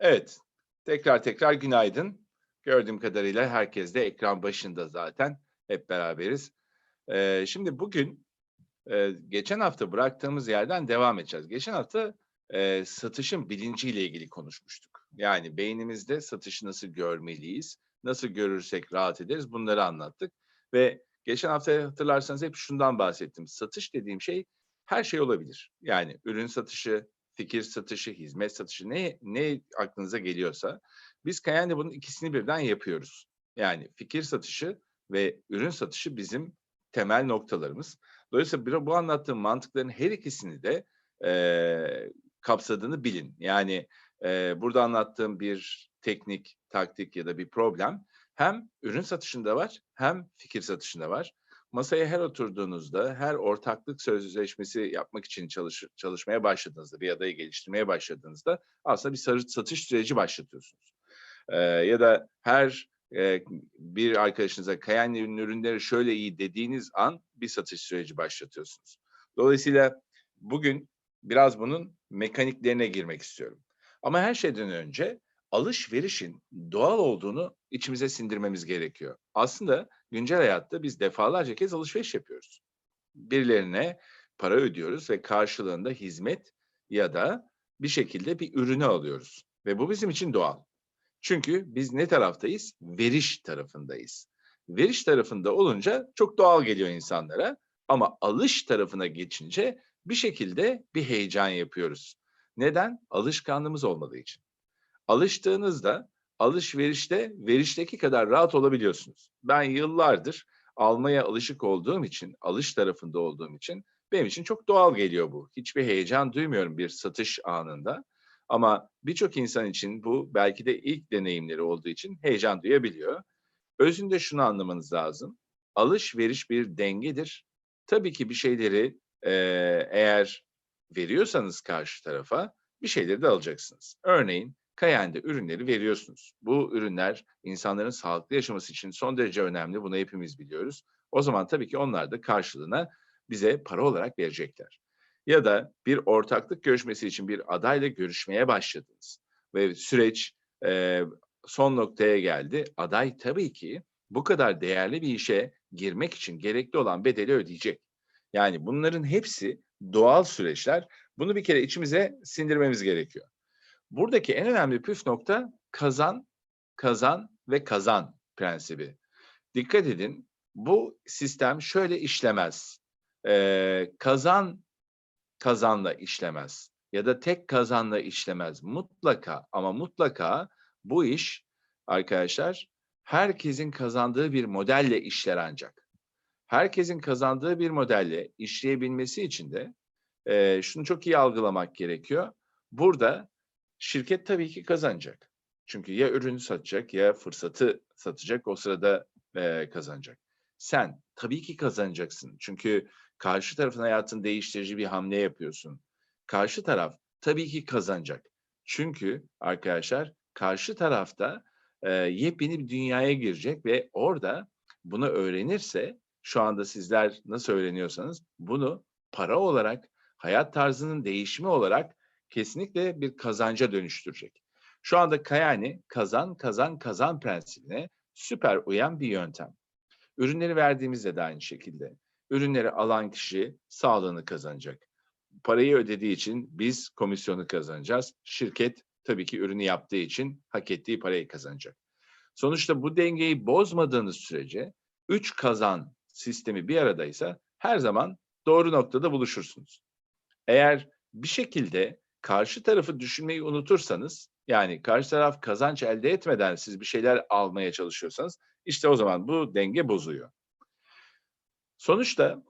Evet, tekrar tekrar günaydın. Gördüğüm kadarıyla herkes de ekran başında zaten. Hep beraberiz. Eee, şimdi bugün, eee, geçen hafta bıraktığımız yerden devam edeceğiz. Geçen hafta, eee, satışın bilinciyle ilgili konuşmuştuk. Yani beynimizde satışı nasıl görmeliyiz, nasıl görürsek rahat ederiz bunları anlattık. Ve geçen hafta hatırlarsanız hep şundan bahsettim. Satış dediğim şey her şey olabilir. Yani ürün satışı, fikir satışı, hizmet satışı ne ne aklınıza geliyorsa biz Kayen'de bunun ikisini birden yapıyoruz. Yani fikir satışı ve ürün satışı bizim temel noktalarımız. Dolayısıyla bu anlattığım mantıkların her ikisini de eee, kapsadığını bilin. Yani eee, burada anlattığım bir teknik, taktik ya da bir problem hem ürün satışında var hem fikir satışında var. Masaya her oturduğunuzda, her ortaklık sözleşmesi yapmak için çalış, çalışmaya başladığınızda, bir adayı geliştirmeye başladığınızda aslında bir satış süreci başlatıyorsunuz. Eee, ya da her eee, bir arkadaşınıza Kayen'in ürünleri şöyle iyi dediğiniz an bir satış süreci başlatıyorsunuz. Dolayısıyla bugün biraz bunun mekaniklerine girmek istiyorum. Ama her şeyden önce alışverişin doğal olduğunu içimize sindirmemiz gerekiyor. Aslında güncel hayatta biz defalarca kez alışveriş yapıyoruz. Birilerine para ödüyoruz ve karşılığında hizmet ya da bir şekilde bir ürünü alıyoruz. Ve bu bizim için doğal. Çünkü biz ne taraftayız? Veriş tarafındayız. Veriş tarafında olunca çok doğal geliyor insanlara ama alış tarafına geçince bir şekilde bir heyecan yapıyoruz. Neden? Alışkanlığımız olmadığı için. Alıştığınızda alışverişte verişteki kadar rahat olabiliyorsunuz. Ben yıllardır almaya alışık olduğum için, alış tarafında olduğum için benim için çok doğal geliyor bu. Hiçbir heyecan duymuyorum bir satış anında. Ama birçok insan için bu belki de ilk deneyimleri olduğu için heyecan duyabiliyor. Özünde şunu anlamanız lazım. Alışveriş bir dengedir. Tabii ki bir şeyleri eğer veriyorsanız karşı tarafa bir şeyleri de alacaksınız. Örneğin Kayen'de ürünleri veriyorsunuz. Bu ürünler insanların sağlıklı yaşaması için son derece önemli. Bunu hepimiz biliyoruz. O zaman tabii ki onlar da karşılığına bize para olarak verecekler. Ya da bir ortaklık görüşmesi için bir adayla görüşmeye başladınız ve süreç eee, son noktaya geldi. Aday tabii ki bu kadar değerli bir işe girmek için gerekli olan bedeli ödeyecek. Yani bunların hepsi doğal süreçler. Bunu bir kere içimize sindirmemiz gerekiyor. Buradaki en önemli püf nokta kazan, kazan ve kazan prensibi. Dikkat edin bu sistem şöyle işlemez. Eee, kazan kazanla işlemez ya da tek kazanla işlemez. Mutlaka ama mutlaka bu iş arkadaşlar herkesin kazandığı bir modelle işler ancak. Herkesin kazandığı bir modelle işleyebilmesi için de eee, şunu çok iyi algılamak gerekiyor. Burada şirket tabii ki kazanacak. Çünkü ya ürünü satacak ya fırsatı satacak o sırada eee, kazanacak. Sen tabii ki kazanacaksın. Çünkü karşı tarafın hayatını değiştirici bir hamle yapıyorsun. Karşı taraf tabii ki kazanacak. Çünkü arkadaşlar karşı tarafta eee, yepyeni bir dünyaya girecek ve orada bunu öğrenirse şu anda sizler nasıl öğreniyorsanız bunu para olarak hayat tarzının değişimi olarak kesinlikle bir kazanca dönüştürecek. Şu anda Kayani kazan kazan kazan prensibine süper uyan bir yöntem. Ürünleri verdiğimizde de aynı şekilde. Ürünleri alan kişi sağlığını kazanacak. Parayı ödediği için biz komisyonu kazanacağız. Şirket tabii ki ürünü yaptığı için hak ettiği parayı kazanacak. Sonuçta bu dengeyi bozmadığınız sürece üç kazan sistemi bir aradaysa her zaman doğru noktada buluşursunuz. Eğer bir şekilde karşı tarafı düşünmeyi unutursanız yani karşı taraf kazanç elde etmeden siz bir şeyler almaya çalışıyorsanız işte o zaman bu denge bozuyor. Sonuçta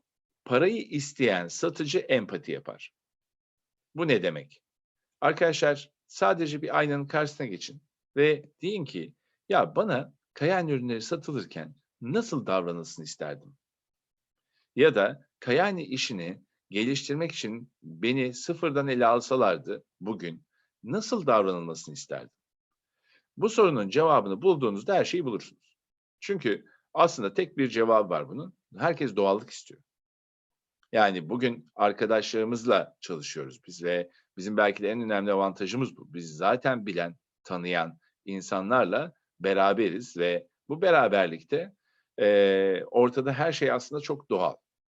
parayı isteyen satıcı empati yapar. Bu ne demek? Arkadaşlar sadece bir aynanın karşısına geçin ve deyin ki ya bana kayan ürünleri satılırken nasıl davranılsın isterdim? Ya da Kayani işini geliştirmek için beni sıfırdan ele alsalardı bugün nasıl davranılmasını isterdim? Bu sorunun cevabını bulduğunuzda her şeyi bulursunuz. Çünkü aslında tek bir cevap var bunun. Herkes doğallık istiyor. Yani bugün arkadaşlarımızla çalışıyoruz biz ve bizim belki de en önemli avantajımız bu. Biz zaten bilen, tanıyan insanlarla beraberiz ve bu beraberlikte eee, ortada her şey aslında çok doğal.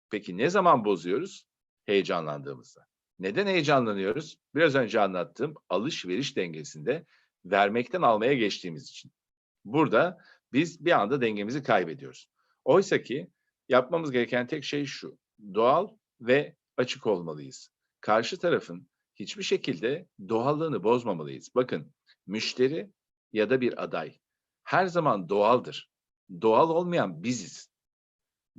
Peki ne zaman bozuyoruz? Heyecanlandığımızda. Neden heyecanlanıyoruz? Biraz önce anlattığım alış-veriş dengesinde vermekten almaya geçtiğimiz için. Burada biz bir anda dengemizi kaybediyoruz. Oysaki yapmamız gereken tek şey şu. Doğal ve açık olmalıyız. Karşı tarafın hiçbir şekilde doğallığını bozmamalıyız. Bakın müşteri ya da bir aday her zaman doğaldır. Doğal olmayan biziz.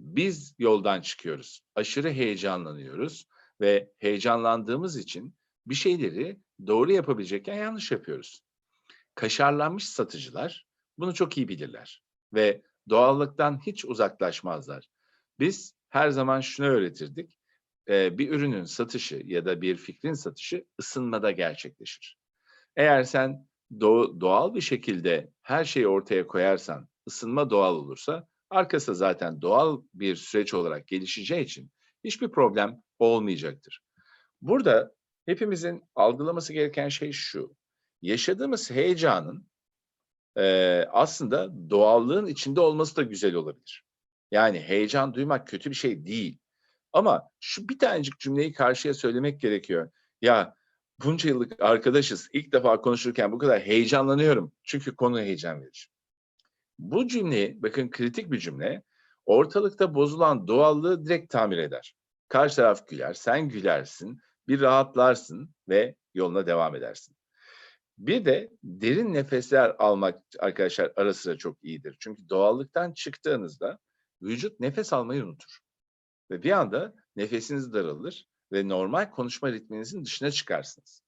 Biz yoldan çıkıyoruz. Aşırı heyecanlanıyoruz ve heyecanlandığımız için bir şeyleri doğru yapabilecekken yanlış yapıyoruz. Kaşarlanmış satıcılar bunu çok iyi bilirler ve doğallıktan hiç uzaklaşmazlar. Biz her zaman şunu öğretirdik. eee, bir ürünün satışı ya da bir fikrin satışı ısınmada gerçekleşir. Eğer sen doğ- doğal bir şekilde her şeyi ortaya koyarsan, ısınma doğal olursa, arkası zaten doğal bir süreç olarak gelişeceği için hiçbir problem olmayacaktır. Burada hepimizin algılaması gereken şey şu. Yaşadığımız heyecanın eee, aslında doğallığın içinde olması da güzel olabilir. Yani heyecan duymak kötü bir şey değil. Ama şu bir tanecik cümleyi karşıya söylemek gerekiyor. Ya bunca yıllık arkadaşız. İlk defa konuşurken bu kadar heyecanlanıyorum. Çünkü konu heyecan verici. Bu cümleyi, bakın kritik bir cümle, ortalıkta bozulan doğallığı direkt tamir eder. Karşı taraf güler, sen gülersin, bir rahatlarsın ve yoluna devam edersin. Bir de derin nefesler almak arkadaşlar ara sıra çok iyidir. Çünkü doğallıktan çıktığınızda vücut nefes almayı unutur. Ve bir anda nefesiniz daralır ve normal konuşma ritminizin dışına çıkarsınız.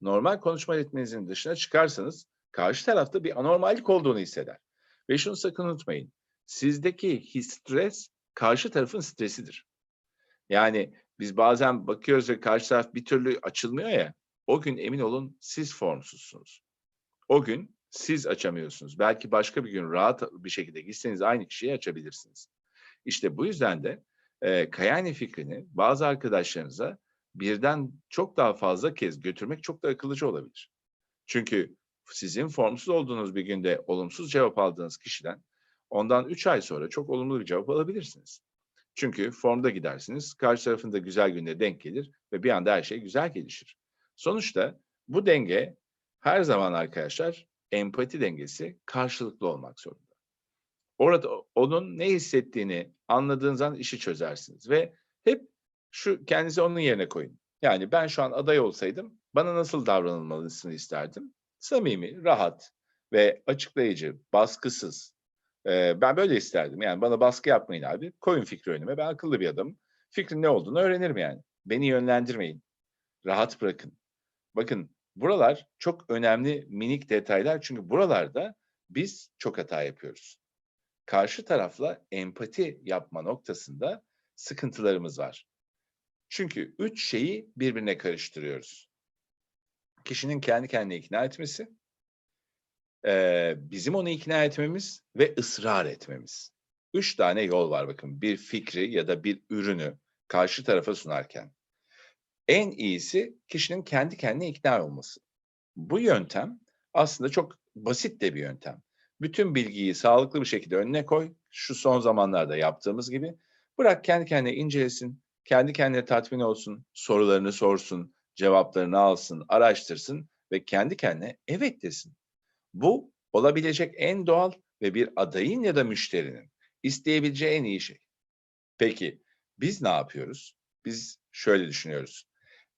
Normal konuşma ritminizin dışına çıkarsanız karşı tarafta bir anormallik olduğunu hisseder. Ve şunu sakın unutmayın. Sizdeki his stres karşı tarafın stresidir. Yani biz bazen bakıyoruz ve karşı taraf bir türlü açılmıyor ya. O gün emin olun siz formsuzsunuz. O gün siz açamıyorsunuz. Belki başka bir gün rahat bir şekilde gitseniz aynı kişiyi açabilirsiniz. İşte bu yüzden de e, Kayani fikrini bazı arkadaşlarınıza birden çok daha fazla kez götürmek çok da akıllıca olabilir. Çünkü sizin formsuz olduğunuz bir günde olumsuz cevap aldığınız kişiden ondan 3 ay sonra çok olumlu bir cevap alabilirsiniz. Çünkü formda gidersiniz, karşı tarafında güzel günde denk gelir ve bir anda her şey güzel gelişir. Sonuçta bu denge her zaman arkadaşlar empati dengesi karşılıklı olmak zorunda. Orada onun ne hissettiğini anladığınız an işi çözersiniz ve hep şu kendinizi onun yerine koyun. Yani ben şu an aday olsaydım bana nasıl davranılmalısını isterdim? Samimi, rahat ve açıklayıcı, baskısız. Ee, ben böyle isterdim. Yani bana baskı yapmayın abi. Koyun fikri önüme. Ben akıllı bir adamım. Fikrin ne olduğunu öğrenirim yani. Beni yönlendirmeyin. Rahat bırakın. Bakın buralar çok önemli minik detaylar. Çünkü buralarda biz çok hata yapıyoruz. Karşı tarafla empati yapma noktasında sıkıntılarımız var. Çünkü üç şeyi birbirine karıştırıyoruz. Kişinin kendi kendine ikna etmesi, eee, bizim onu ikna etmemiz ve ısrar etmemiz. Üç tane yol var bakın bir fikri ya da bir ürünü karşı tarafa sunarken. En iyisi kişinin kendi kendine ikna olması. Bu yöntem aslında çok basit de bir yöntem. Bütün bilgiyi sağlıklı bir şekilde önüne koy. Şu son zamanlarda yaptığımız gibi. Bırak kendi kendine incelesin, kendi kendine tatmin olsun, sorularını sorsun, cevaplarını alsın, araştırsın ve kendi kendine evet desin. Bu olabilecek en doğal ve bir adayın ya da müşterinin isteyebileceği en iyi şey. Peki biz ne yapıyoruz? Biz şöyle düşünüyoruz.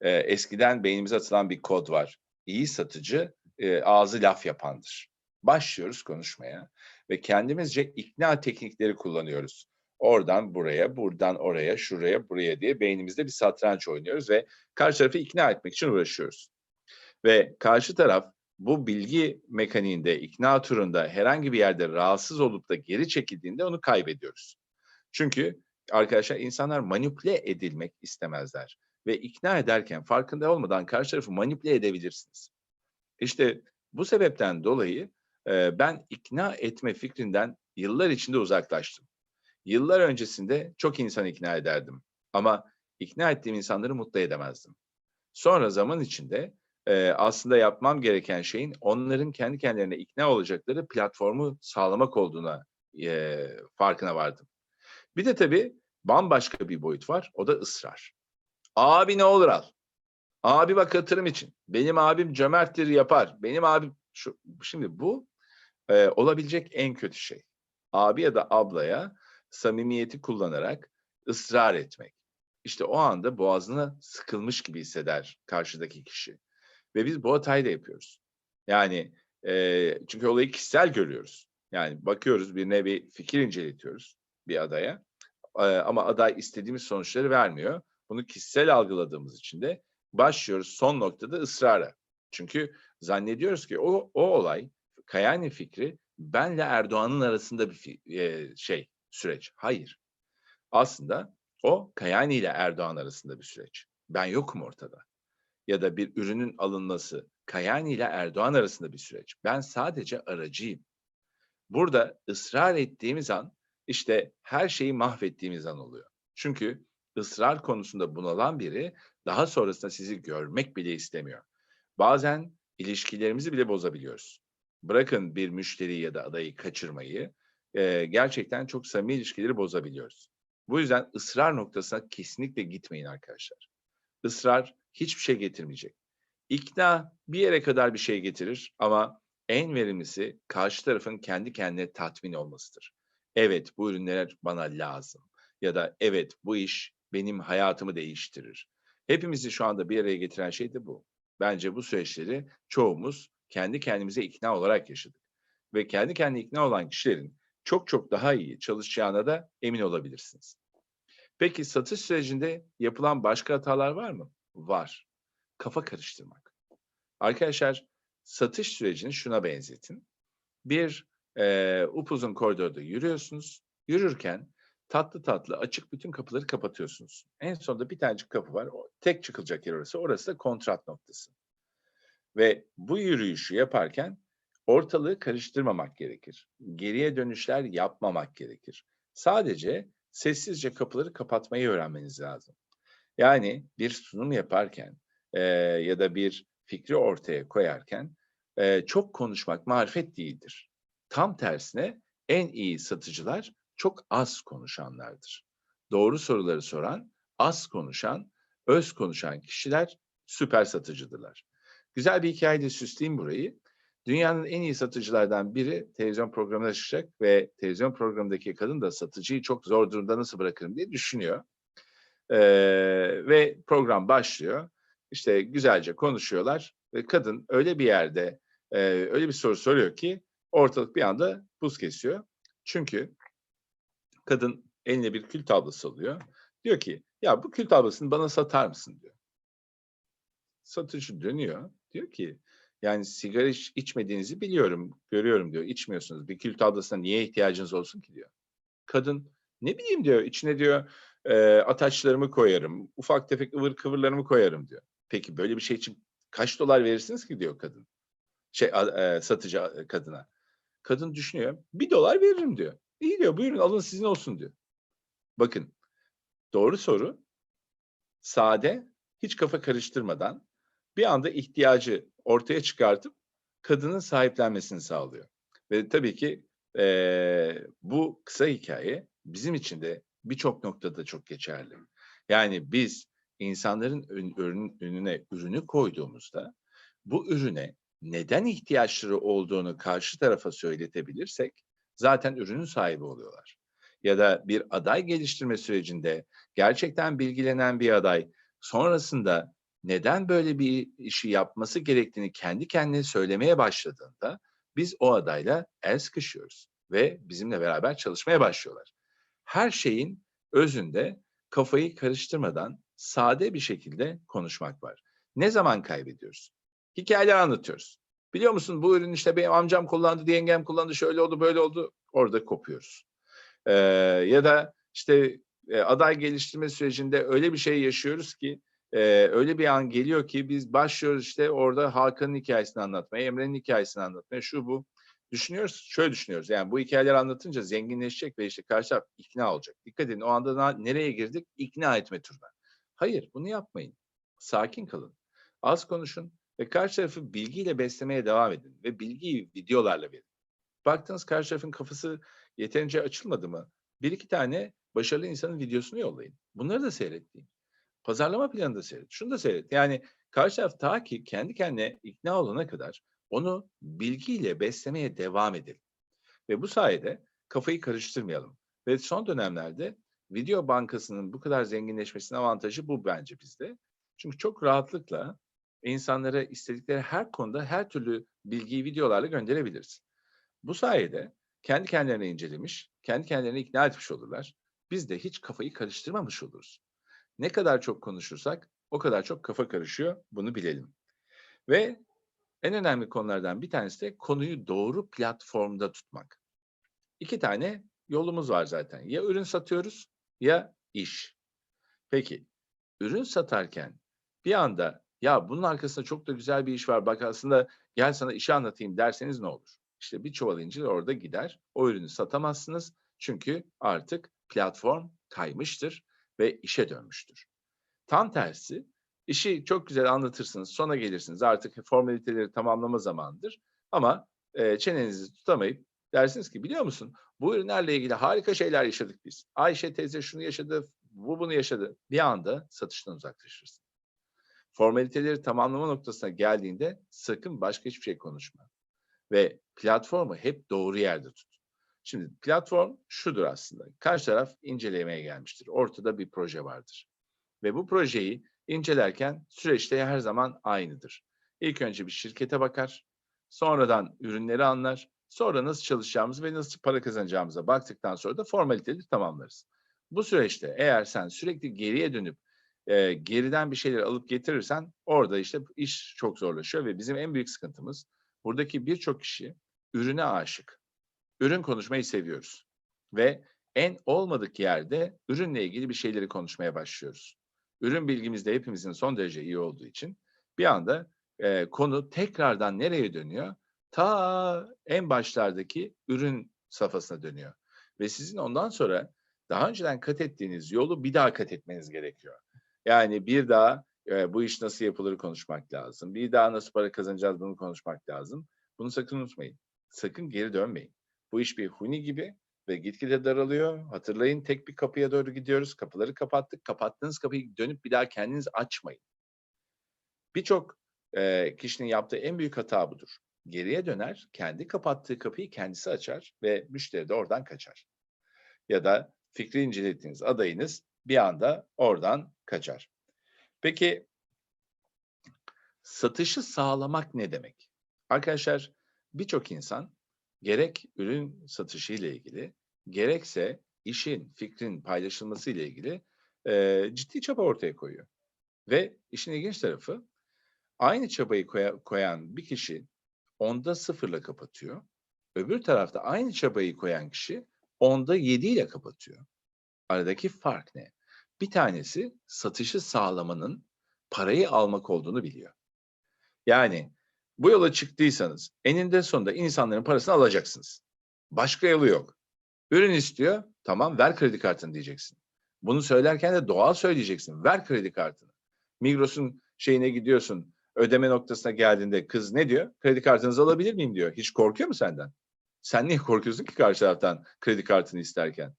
Ee, eskiden beynimize atılan bir kod var. İyi satıcı e, ağzı laf yapandır. Başlıyoruz konuşmaya ve kendimizce ikna teknikleri kullanıyoruz. Oradan buraya, buradan oraya, şuraya, buraya diye beynimizde bir satranç oynuyoruz ve karşı tarafı ikna etmek için uğraşıyoruz. Ve karşı taraf bu bilgi mekaniğinde, ikna turunda herhangi bir yerde rahatsız olup da geri çekildiğinde onu kaybediyoruz. Çünkü arkadaşlar insanlar manipüle edilmek istemezler. Ve ikna ederken farkında olmadan karşı tarafı manipüle edebilirsiniz. İşte bu sebepten dolayı ben ikna etme fikrinden yıllar içinde uzaklaştım. Yıllar öncesinde çok insan ikna ederdim. Ama ikna ettiğim insanları mutlu edemezdim. Sonra zaman içinde eee, aslında yapmam gereken şeyin onların kendi kendilerine ikna olacakları platformu sağlamak olduğuna, eee, farkına vardım. Bir de tabii bambaşka bir boyut var. O da ısrar. "Abi ne olur al. Abi bak hatırım için. Benim abim cömerttir yapar. Benim abim" şu şimdi bu, eee, olabilecek en kötü şey. Abi ya da ablaya samimiyeti kullanarak ısrar etmek. İşte o anda boğazına sıkılmış gibi hisseder karşıdaki kişi ve biz bu hatayı da yapıyoruz. Yani, eee, çünkü olayı kişisel görüyoruz. Yani bakıyoruz birine bir fikir inceletiyoruz bir adaya, eee, ama aday istediğimiz sonuçları vermiyor. Bunu kişisel algıladığımız için de başlıyoruz son noktada ısrara. Çünkü zannediyoruz ki o o olay, Kayani fikri benle Erdoğan'ın arasında bir fi eee, şey, süreç. Hayır. Aslında o Kayani ile Erdoğan arasında bir süreç. Ben yokum ortada. Ya da bir ürünün alınması Kayani ile Erdoğan arasında bir süreç. Ben sadece aracıyım. Burada ısrar ettiğimiz an, işte her şeyi mahvettiğimiz an oluyor. Çünkü ısrar konusunda bunalan biri daha sonrasında sizi görmek bile istemiyor. Bazen ilişkilerimizi bile bozabiliyoruz. Bırakın bir müşteriyi ya da adayı kaçırmayı, eee, gerçekten çok samimi ilişkileri bozabiliyoruz. Bu yüzden ısrar noktasına kesinlikle gitmeyin arkadaşlar. Israr hiçbir şey getirmeyecek. İkna bir yere kadar bir şey getirir ama en verimlisi karşı tarafın kendi kendine tatmin olmasıdır. Evet, bu ürünler bana lazım ya da evet bu iş benim hayatımı değiştirir. Hepimizi şu anda bir araya getiren şey de bu. Bence bu süreçleri çoğumuz kendi kendimize ikna olarak yaşadık ve kendi kendine ikna olan kişilerin çok çok daha iyi çalışacağına da emin olabilirsiniz. Peki satış sürecinde yapılan başka hatalar var mı? Var. Kafa karıştırmak. Arkadaşlar satış sürecini şuna benzetin. Bir, eee, upuzun koridorda yürüyorsunuz. Yürürken tatlı tatlı açık bütün kapıları kapatıyorsunuz. En sonunda bir tanecik kapı var. O tek çıkılacak yer orası. Orası da kontrat noktası. Ve bu yürüyüşü yaparken ortalığı karıştırmamak gerekir. Geriye dönüşler yapmamak gerekir. Sadece sessizce kapıları kapatmayı öğrenmeniz lazım. Yani bir sunum yaparken, eee, ya da bir fikri ortaya koyarken, eee, çok konuşmak marifet değildir. Tam tersine en iyi satıcılar çok az konuşanlardır. Doğru soruları soran, az konuşan, öz konuşan kişiler süper satıcıdırlar. Güzel bir hikâyeyle süsleyeyim burayı. Dünyanın en iyi satıcılardan biri televizyon programına çıkacak ve televizyon programındaki kadın da satıcıyı çok zor durumda nasıl bırakırım diye düşünüyor. Eee, ve program başlıyor. İşte güzelce konuşuyorlar ve kadın öyle bir yerde, eee, öyle bir soru soruyor ki ortalık bir anda buz kesiyor. Çünkü kadın eline bir kül tablası alıyor. Diyor ki, "Ya bu kül tablasını bana satar mısın?" diyor. Satıcı dönüyor. Diyor ki, "Yani sigara iç içmediğinizi biliyorum, görüyorum." diyor. "İçmiyorsunuz. Bir kül tablasına niye ihtiyacınız olsun ki?" diyor. Kadın, "Ne bileyim." diyor, "içine" diyor, eee, "ataçlarımı koyarım, ufak tefek ıvır kıvırlarımı koyarım." diyor. "Peki böyle bir şey için kaç dolar verirsiniz ki?" diyor kadın. Şey, eee, satıcı, kadına. Kadın düşünüyor. $1 veririm." diyor. "İyi." diyor, "Buyurun alın sizin olsun." diyor. Bakın, doğru soru, sade, hiç kafa karıştırmadan bir anda ihtiyacı ortaya çıkartıp kadının sahiplenmesini sağlıyor. Ve tabii ki, eee, bu kısa hikâye bizim için de birçok noktada çok geçerli. Yani biz insanların önüne ürünü koyduğumuzda bu ürüne neden ihtiyaçları olduğunu karşı tarafa söyletebilirsek zaten ürünün sahibi oluyorlar. Ya da bir aday geliştirme sürecinde gerçekten bilgilenen bir aday sonrasında neden böyle bir işi yapması gerektiğini kendi kendine söylemeye başladığında biz o adayla el sıkışıyoruz ve bizimle beraber çalışmaya başlıyorlar. Her şeyin özünde kafayı karıştırmadan sade bir şekilde konuşmak var. Ne zaman kaybediyoruz? Hikâyeler anlatıyoruz. "Biliyor musun bu ürünü işte benim amcam kullandı, yengem kullandı, şöyle oldu, böyle oldu." Orada kopuyoruz. Eee, ya da işte, eee, aday geliştirme sürecinde öyle bir şey yaşıyoruz ki, eee, öyle bir an geliyor ki biz başlıyoruz işte orada Hakan'ın hikâyesini anlatmaya, Emre'nin hikâyesini anlatmaya, şu bu. Düşünüyoruz, şöyle düşünüyoruz, yani bu hikâyeleri anlatınca zenginleşecek ve işte karşı taraf ikna olacak. Dikkat edin o anda nereye girdik? İkna etme turuna. Hayır, bunu yapmayın. Sakin kalın. Az konuşun, ve karşı tarafı bilgiyle beslemeye devam edin ve bilgiyi videolarla verin. Baktınız karşı tarafın kafası yeterince açılmadı mı? Bir iki tane başarılı insanın videosunu yollayın. Bunları da seyrettiğin. Pazarlama planını da seyret. Şunu da seyret. Yani karşı taraf ta ki kendi kendine ikna olana kadar onu bilgiyle beslemeye devam edelim. Ve bu sayede kafayı karıştırmayalım. Ve son dönemlerde video bankasının bu kadar zenginleşmesinin avantajı bu bence bizde. Çünkü çok rahatlıkla insanlara istedikleri her konuda her türlü bilgiyi videolarla gönderebiliriz. Bu sayede kendi kendilerine incelemiş, kendi kendilerine ikna etmiş olurlar. Biz de hiç kafayı karıştırmamış oluruz. Ne kadar çok konuşursak o kadar çok kafa karışıyor. Bunu bilelim. Ve en önemli konulardan bir tanesi de konuyu doğru platformda tutmak. İki tane yolumuz var zaten. Ya ürün satıyoruz ya iş. Peki ürün satarken bir anda ya bunun arkasında çok da güzel bir iş var. Bak aslında gel sana işi anlatayım derseniz ne olur? İşte bir çuval incir orada gider. O ürünü satamazsınız. Çünkü artık platform kaymıştır ve işe dönmüştür. Tam tersi işi çok güzel anlatırsınız. Sonra gelirsiniz. Artık formaliteleri tamamlama zamanıdır. Ama e, çenenizi tutamayıp dersiniz ki biliyor musun bu ürünlerle ilgili harika şeyler yaşadık biz. Ayşe teyze şunu yaşadı, bu bunu yaşadı. Bir anda satıştan uzaklaşırsın. Formaliteleri tamamlama noktasına geldiğinde sakın başka hiçbir şey konuşma. Ve platformu hep doğru yerde tut. Şimdi platform şudur aslında. Karşı taraf incelemeye gelmiştir. Ortada bir proje vardır. Ve bu projeyi incelerken süreçte her zaman aynıdır. İlk önce bir şirkete bakar, sonradan ürünleri anlar, sonra nasıl çalışacağımızı ve nasıl para kazanacağımıza baktıktan sonra da formaliteleri tamamlarız. Bu süreçte eğer sen sürekli geriye dönüp e, geriden bir şeyler alıp getirirsen orada işte iş çok zorlaşıyor ve bizim en büyük sıkıntımız buradaki birçok kişi ürüne aşık. Ürün konuşmayı seviyoruz ve en olmadık yerde ürünle ilgili bir şeyleri konuşmaya başlıyoruz. Ürün bilgimiz de hepimizin son derece iyi olduğu için bir anda e, konu tekrardan nereye dönüyor? Ta en başlardaki ürün safhasına dönüyor. Ve sizin ondan sonra daha önceden kat ettiğiniz yolu bir daha kat etmeniz gerekiyor. Yani bir daha e, bu iş nasıl yapılır konuşmak lazım. Bir daha nasıl para kazanacağız bunu konuşmak lazım. Bunu sakın unutmayın. Sakın geri dönmeyin. Bu iş bir huni gibi ve gitgide daralıyor. Hatırlayın tek bir kapıya doğru gidiyoruz. Kapıları kapattık. Kapattığınız kapıyı dönüp bir daha kendiniz açmayın. Birçok e, kişinin yaptığı en büyük hata budur. Geriye döner, kendi kapattığı kapıyı kendisi açar ve müşteri de oradan kaçar. Ya da fikri incelettiğiniz adayınız bir anda oradan kaçar. Peki satışı sağlamak ne demek? Arkadaşlar birçok insan gerek ürün satışı ile ilgili gerekse işin, fikrin paylaşılması ile ilgili e, ciddi çaba ortaya koyuyor. Ve işin ilginç tarafı aynı çabayı koya, koyan bir kişi onda sıfırla kapatıyor. Öbür tarafta aynı çabayı koyan kişi onda yediyle kapatıyor. Aradaki fark ne? Bir tanesi satışı sağlamanın parayı almak olduğunu biliyor. Yani bu yola çıktıysanız eninde sonunda insanların parasını alacaksınız. Başka yolu yok. Ürün istiyor, tamam ver kredi kartını diyeceksin. Bunu söylerken de doğal söyleyeceksin. Ver kredi kartını. Migros'un şeyine gidiyorsun, ödeme noktasına geldiğinde kız ne diyor? Kredi kartınızı alabilir miyim diyor. Hiç korkuyor mu senden? Sen niye korkuyorsun ki karşı taraftan kredi kartını isterken?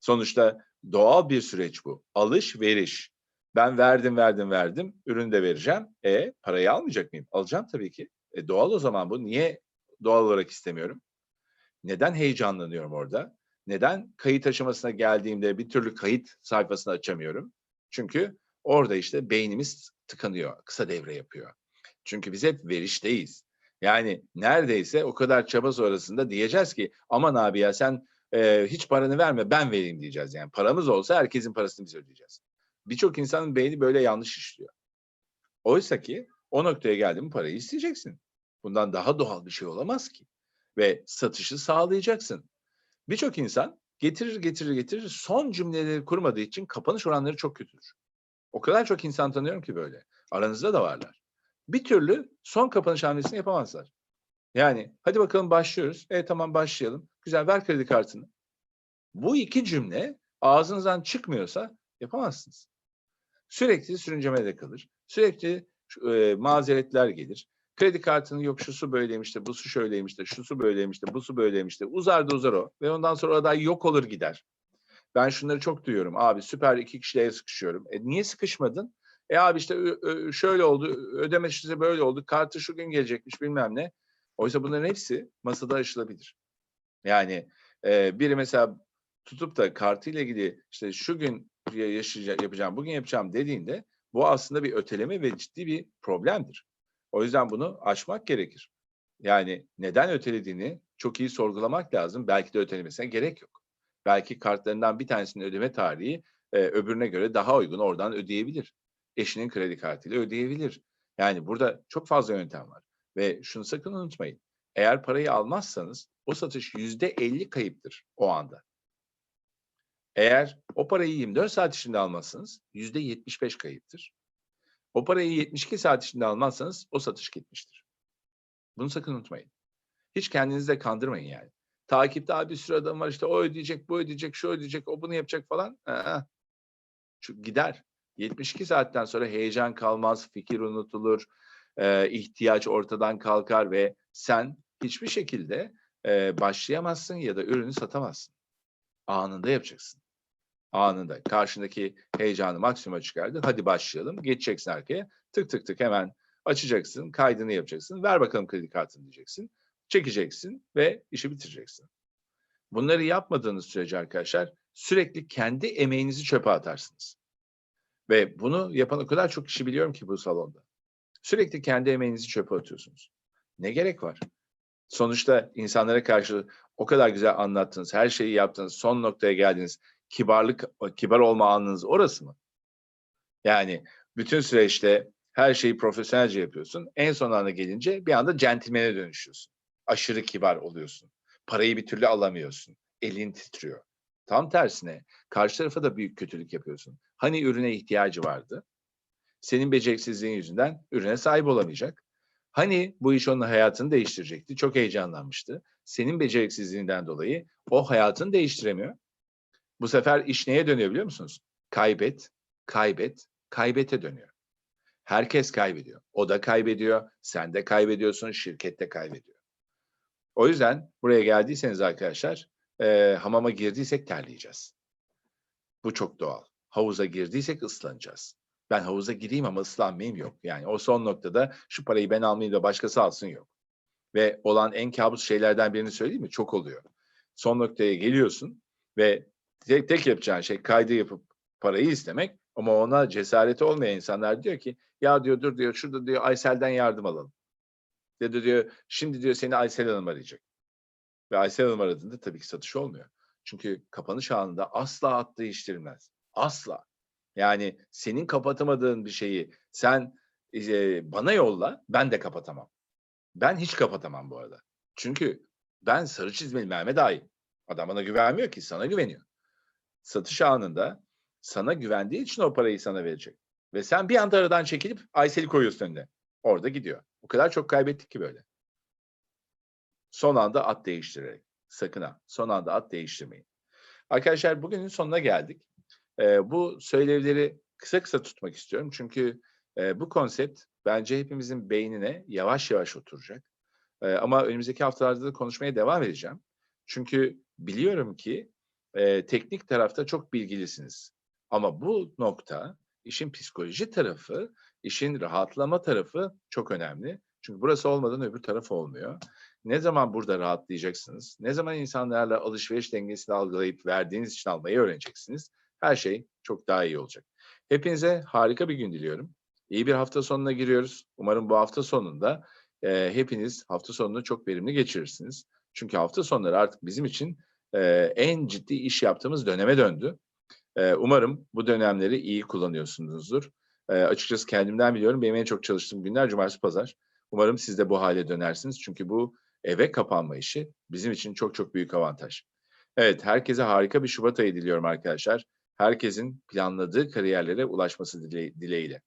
Sonuçta doğal bir süreç bu. Alış veriş. Ben verdim verdim verdim. Ürünü de vereceğim. E parayı almayacak mıyım? Alacağım tabii ki. E, doğal o zaman bu. Niye doğal olarak istemiyorum? Neden heyecanlanıyorum orada? Neden kayıt aşamasına geldiğimde bir türlü kayıt sayfasını açamıyorum? Çünkü orada işte beynimiz tıkanıyor, kısa devre yapıyor. Çünkü biz hep verişteyiz. Yani neredeyse o kadar çaba sonrasında diyeceğiz ki aman abi ya sen e, hiç paranı verme ben vereyim diyeceğiz. Yani paramız olsa herkesin parasını biz ödeyeceğiz. Birçok insanın beyni böyle yanlış işliyor. Oysa ki o noktaya geldi mi parayı isteyeceksin. Bundan daha doğal bir şey olamaz ki. Ve satışı sağlayacaksın. Birçok insan getirir getirir getirir son cümleleri kurmadığı için kapanış oranları çok kötüdür. O kadar çok insan tanıyorum ki böyle. Aranızda da varlar. Bir türlü son kapanış hamlesini yapamazlar. Yani hadi bakalım başlıyoruz. E tamam başlayalım. Güzel ver kredi kartını. Bu iki cümle ağzınızdan çıkmıyorsa yapamazsınız. Sürekli sürüncemede kalır. Sürekli eee, mazeretler gelir. Kredi kartının yok şusu böyleymiş de, busu şöyleymiş de, şusu böyleymiş de, busu böyleymiş de. Uzar da uzar o ve ondan sonra aday yok olur gider. Ben şunları çok duyuyorum. Abi süper iki kişiyle sıkışıyorum. E niye sıkışmadın? E abi işte şöyle oldu, ödeme işte böyle oldu, kartı şu gün gelecekmiş bilmem ne. Oysa bunların hepsi masada aşılabilir. Yani e, biri mesela tutup da kartıyla ilgili işte şu gün ya- yaşayacağım, yapacağım, bugün yapacağım dediğinde bu aslında bir öteleme ve ciddi bir problemdir. O yüzden bunu aşmak gerekir. Yani neden ötelediğini çok iyi sorgulamak lazım. Belki de ötelemesine gerek yok. Belki kartlarından bir tanesinin ödeme tarihi e, öbürüne göre daha uygun oradan ödeyebilir. Eşinin kredi kartıyla ödeyebilir. Yani burada çok fazla yöntem var. Ve şunu sakın unutmayın. Eğer parayı almazsanız o satış yüzde 50 kayıptır o anda. Eğer o parayı 24 saat içinde almazsanız yüzde 75 kayıptır. O parayı 72 saat içinde almazsanız o satış gitmiştir. Bunu sakın unutmayın. Hiç kendinizi de kandırmayın yani. Takipte abi bir sürü adam var işte o ödeyecek, bu ödeyecek, şu ödeyecek, o bunu yapacak falan. Aa, şu gider. 72 saatten sonra heyecan kalmaz, fikir unutulur, e, ihtiyaç ortadan kalkar ve sen hiçbir şekilde e, başlayamazsın ya da ürünü satamazsın. Anında yapacaksın. Anında. Karşındaki heyecanı maksimuma çıkardın. Hadi başlayalım. Geçeceksin arkaya. Tık tık tık hemen açacaksın. Kaydını yapacaksın. Ver bakalım kredi kartını diyeceksin. Çekeceksin ve işi bitireceksin. Bunları yapmadığınız sürece arkadaşlar sürekli kendi emeğinizi çöpe atarsınız. Ve bunu yapan o kadar çok kişi biliyorum ki bu salonda. Sürekli kendi emeğinizi çöpe atıyorsunuz. Ne gerek var? Sonuçta insanlara karşı o kadar güzel anlattınız, her şeyi yaptınız, son noktaya geldiniz. Kibarlık, kibar olma anınız orası mı? Yani bütün süreçte her şeyi profesyonelce yapıyorsun. En son ana gelince bir anda centilmene dönüşüyorsun. Aşırı kibar oluyorsun. Parayı bir türlü alamıyorsun. Elin titriyor. Tam tersine karşı tarafa da büyük kötülük yapıyorsun. Hani ürüne ihtiyacı vardı? Senin beceriksizliğin yüzünden ürüne sahip olamayacak. Hani bu iş onun hayatını değiştirecekti. Çok heyecanlanmıştı. Senin beceriksizliğinden dolayı o hayatını değiştiremiyor. Bu sefer iş neye dönüyor biliyor musunuz? Kaybet, kaybet, kaybete dönüyor. Herkes kaybediyor. O da kaybediyor, sen de kaybediyorsun, şirket de kaybediyor. O yüzden buraya geldiyseniz arkadaşlar, e, hamama girdiysek terleyeceğiz. Bu çok doğal. Havuza girdiysek ıslanacağız. Ben havuza gireyim ama ıslanmayayım yok. Yani o son noktada şu parayı ben almayayım da başkası alsın yok. Ve olan en kabus şeylerden birini söyleyeyim mi? Çok oluyor. Son noktaya geliyorsun ve tek, tek yapacağın şey kaydı yapıp parayı istemek ama ona cesareti olmayan insanlar diyor ki ya diyor dur diyor şurada diyor Aysel'den yardım alalım. Da diyor şimdi diyor seni Aysel Hanım arayacak. Ve Aysel Hanım aradığında tabii ki satış olmuyor. Çünkü kapanış anında asla at değiştirilmez. Asla. Yani senin kapatamadığın bir şeyi sen e, bana yolla ben de kapatamam. Ben hiç kapatamam bu arada. Çünkü ben sarı çizmeli Mehmet Ağa'yım. Adam bana güvenmiyor ki sana güveniyor. Satış anında sana güvendiği için o parayı sana verecek. Ve sen bir anda aradan çekilip Aysel'i koyuyorsun önüne. Orada gidiyor. O kadar çok kaybettik ki böyle. Son anda at değiştirerek. Sakın ha. Son anda at değiştirmeyin. Arkadaşlar bugünün sonuna geldik. Ee, bu söylevleri kısa kısa tutmak istiyorum. Çünkü e, bu konsept bence hepimizin beynine yavaş yavaş oturacak. E, ama önümüzdeki haftalarda da konuşmaya devam edeceğim. Çünkü biliyorum ki e, teknik tarafta çok bilgilisiniz. Ama bu nokta işin psikoloji tarafı, işin rahatlama tarafı çok önemli. Çünkü burası olmadan öbür taraf olmuyor. Ne zaman burada rahatlayacaksınız? Ne zaman insanlarla alışveriş dengesini algılayıp verdiğiniz için almayı öğreneceksiniz? Her şey çok daha iyi olacak. Hepinize harika bir gün diliyorum. İyi bir hafta sonuna giriyoruz. Umarım bu hafta sonunda e, hepiniz hafta sonunu çok verimli geçirirsiniz. Çünkü hafta sonları artık bizim için e, en ciddi iş yaptığımız döneme döndü. E, umarım bu dönemleri iyi kullanıyorsunuzdur. E, açıkçası kendimden biliyorum. Benim en çok çalıştığım günler cumartesi pazar. Umarım siz de bu hale dönersiniz. Çünkü bu eve kapanma işi bizim için çok çok büyük avantaj. Evet, herkese harika bir Şubat ayı diliyorum arkadaşlar. Herkesin planladığı kariyerlere ulaşması dile- dileğiyle.